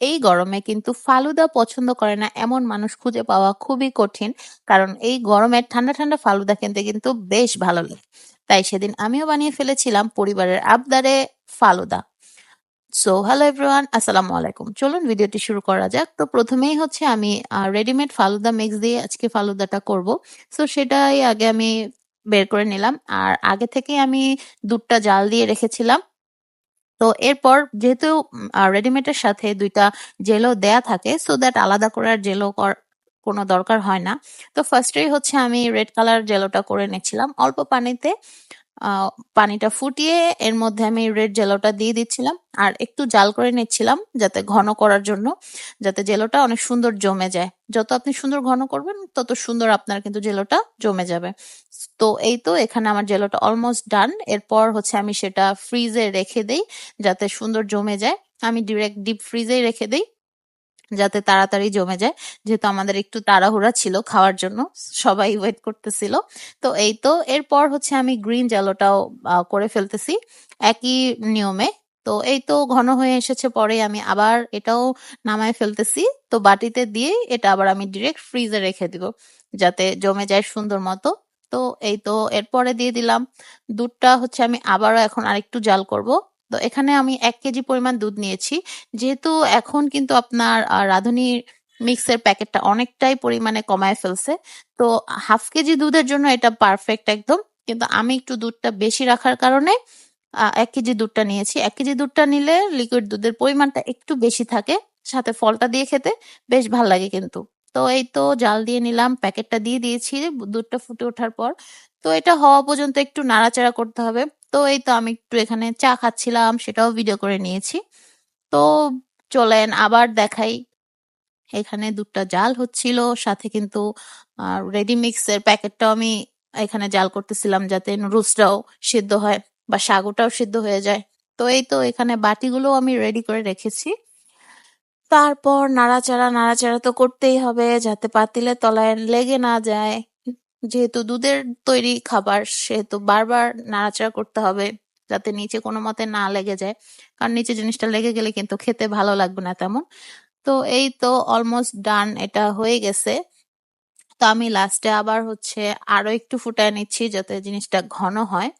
এই গরমে কিন্তু ফালুদা পছন্দ করে না এমন মানুষ খুঁজে পাওয়া খুবই কঠিন। কারণ এই গরমে ঠান্ডা ঠান্ডা ফালুদা খেতে কিন্তু বেশ ভালো লাগে। তাই সেদিন আমিও বানিয়ে ফেলেছিলাম পরিবারের আবদারে ফালুদা। সো হ্যালো এভরিওয়ান আসসালামু আলাইকুম। চলুন ভিডিওটি শুরু করা যাক। তো প্রথমেই হচ্ছে আমি রেডিমেড ফালুদা মিক্স দিয়ে আজকে ফালুদাটা করব। সো সেটাই আগে আমি বের করে নিলাম। আর আগে থেকে আমি দুধটা জাল দিয়ে রেখেছিলাম। তো এরপর যেহেতু রেডিমেডের সাথে দুইটা জেলো দেয়া থাকে সো দ্যাট আলাদা করে আর জেলো কোনো দরকার হয় না। তো ফার্স্টেই হচ্ছে আমি রেড কালার জেলোটা করে নিয়েছিলাম অল্প পানিতে পানিটা ফুটিয়ে এর মধ্যে আমি রেড জেলোটা দিয়ে দিচ্ছিলাম আর একটু জাল করে নিচ্ছিলাম যাতে ঘন করার জন্য, যাতে জেলোটা অনেক সুন্দর জমে যায়। যত আপনি সুন্দর ঘন করবেন, তত সুন্দর আপনার কিন্তু জেলোটা জমে যাবে। তো এই তো এখানে আমার জেলোটা অলমোস্ট ডান এরপর হচ্ছে আমি সেটা ফ্রিজে রেখে দেই যাতে সুন্দর জমে যায়। আমি ডিরেক্ট ডিপ ফ্রিজেই রেখে দিই। যাতে তাড়াতাড়ি জমে যায়। যেহেতু আমাদের একটু তাড়াহুড়া ছিল খাওয়ার জন্য, সবাই ওয়েট করতেছিল। তো এই তো, এরপর হচ্ছে আমি গ্রিন জালোটাও করে ফেলতেছি একই নিয়মে। তো এই তো ঘন হয়ে এসেছে, পরে আমি আবার এটাও নামায় ফেলতেছি। তো বাটিতে দিয়ে এটা আবার আমি ডিরেক্ট ফ্রিজে রেখে দিব, যাতে জমে যায় সুন্দর মতো। তো এই তো, এরপরে দিয়ে দিলাম। দুধটা হচ্ছে আমি আবারও এখন আরেকটু জাল করব। তো এখানে আমি এক কেজি পরিমাণ দুধ নিয়েছি। যেহেতু এখন কিন্তু আপনার রাঁধুনি মিক্সের প্যাকেটটা অনেকটাই পরিমাণে কমায় ফেলছে। তো হাফ কেজি দুধের জন্য এটা পারফেক্ট একদম। কিন্তু আমি একটু দুধটা বেশি রাখার কারণে এক কেজি দুধটা নিয়েছি। এক কেজি দুধটা নিলে লিকুইড দুধের পরিমাণটা একটু বেশি থাকে। সাথে ফলটা দিয়ে খেতে বেশ ভালো লাগে কিন্তু। তো এই তো জাল দিয়ে নিলাম, প্যাকেটটা দিয়ে দিয়েছি, দুধটা ফুটে ওঠার পর। তো এটা হওয়া পর্যন্ত একটু নাড়াচাড়া করতে হবে। তো এই তো আমি একটু এখানে চা খাচ্ছিলাম, সেটাও ভিডিও করে নিয়েছি। তো চলেন আবার দেখাই। এখানে দুধটা জাল হচ্ছিল, সাথে কিন্তু রেডি মিক্সের প্যাকেটটাও আমি এখানে জাল করতেছিলাম যাতে নুডলসটাও সিদ্ধ হয় বা সাগুটাও সিদ্ধ হয়ে যায়। তো এই তো এখানে বাটিগুলো আমি রেডি করে রেখেছি। তারপর নাড়াচাড়া নাড়াচাড়া তো করতেই হবে, যাতে পাতিলে তলায় লেগে না যায়। যেহেতু দুধের তৈরি খাবার, সেহেতু বারবার নাড়াচাড়া করতে হবে যাতে নিচে কোনো মতে না লেগে যায়। কারণ নিচে জিনিসটা লেগে গেলে কিন্তু খেতে ভালো লাগবে না তেমন। তো এই তো অলমোস্ট ডান এটা হয়ে গেছে। তো আমি লাস্টে আবার হচ্ছে আরও একটু ফুটায় নিচ্ছি যাতে জিনিসটা ঘন হয়।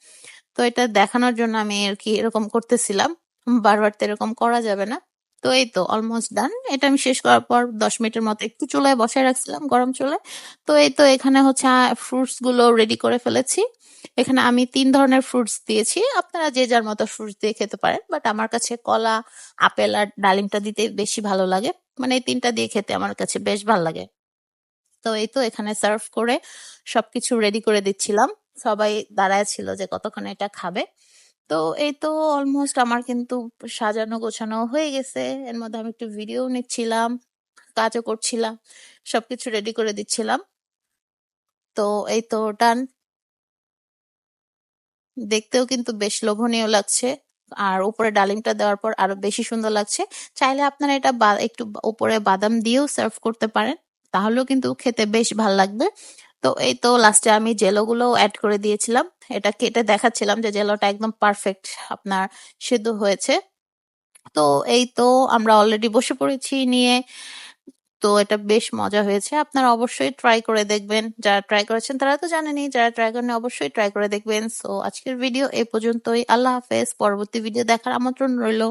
তো এটা দেখানোর জন্য আমি আর কি এরকম করতেছিলাম। বারবার তো এরকম করা যাবে না। তো এই তো অলমোস্ট ডান এটা আমি শেষ করার পর দশ মিনিটের মতো একটু চুলায় বসায় রাখছিলাম, গরম চুলায় তো এই তো এখানে হচ্ছে ফ্রুটসগুলো রেডি করে ফেলেছি। এখানে আমি তিন ধরনের ফ্রুটস দিয়েছি। আপনারা যে যার মতো ফ্রুটস দিয়ে খেতে পারেন বাট আমার কাছে কলা, আপেল আর ডালিমটা দিতে বেশি ভালো লাগে। মানে এই তিনটা দিয়ে খেতে আমার কাছে বেশ ভালো লাগে। তো এই তো এখানে সার্ভ করে সবকিছু রেডি করে দিচ্ছিলাম। সবাই দাঁড়ায় ছিল যে কতক্ষণ এটা খাবে। তো এই তো অলমোস্ট আমার কিন্তু সাজানো গোছানো হয়ে গেছে। এর মধ্যে আমি একটু ভিডিও নিচ্ছিলাম, কাজও করছিলাম, সবকিছু রেডি করে দিচ্ছিলাম। তো এই তো ডান দেখতেও কিন্তু বেশ লোভনীয় লাগছে। আর উপরে ডালিমটা দেওয়ার পর আরও বেশি সুন্দর লাগছে। চাইলে আপনারা এটা একটু উপরে বাদাম দিয়েও সার্ভ করতে পারেন। তাহলেও কিন্তু খেতে বেশ ভালো লাগবে। তো এই তো লাস্টে আমি জেলোগুলো অ্যাড করে দিয়েছিলাম। এটা কেটে দেখাচ্ছিলাম যে জেলোটা একদম পারফেক্ট আপনার সিদ্ধ হয়েছে। তো এই তো আমরা অলরেডি বসে পড়েছি নিয়ে। তো এটা বেশ মজা হয়েছে। আপনারা অবশ্যই ট্রাই করে দেখবেন। যারা ট্রাই করেছেন তারা তো জানেনই, যারা ট্রাই করেন অবশ্যই ট্রাই করে দেখবেন। সো আজকের ভিডিও এই পর্যন্তই। আল্লাহ হাফেজ। পরবর্তী ভিডিও দেখার আমন্ত্রণ রইল।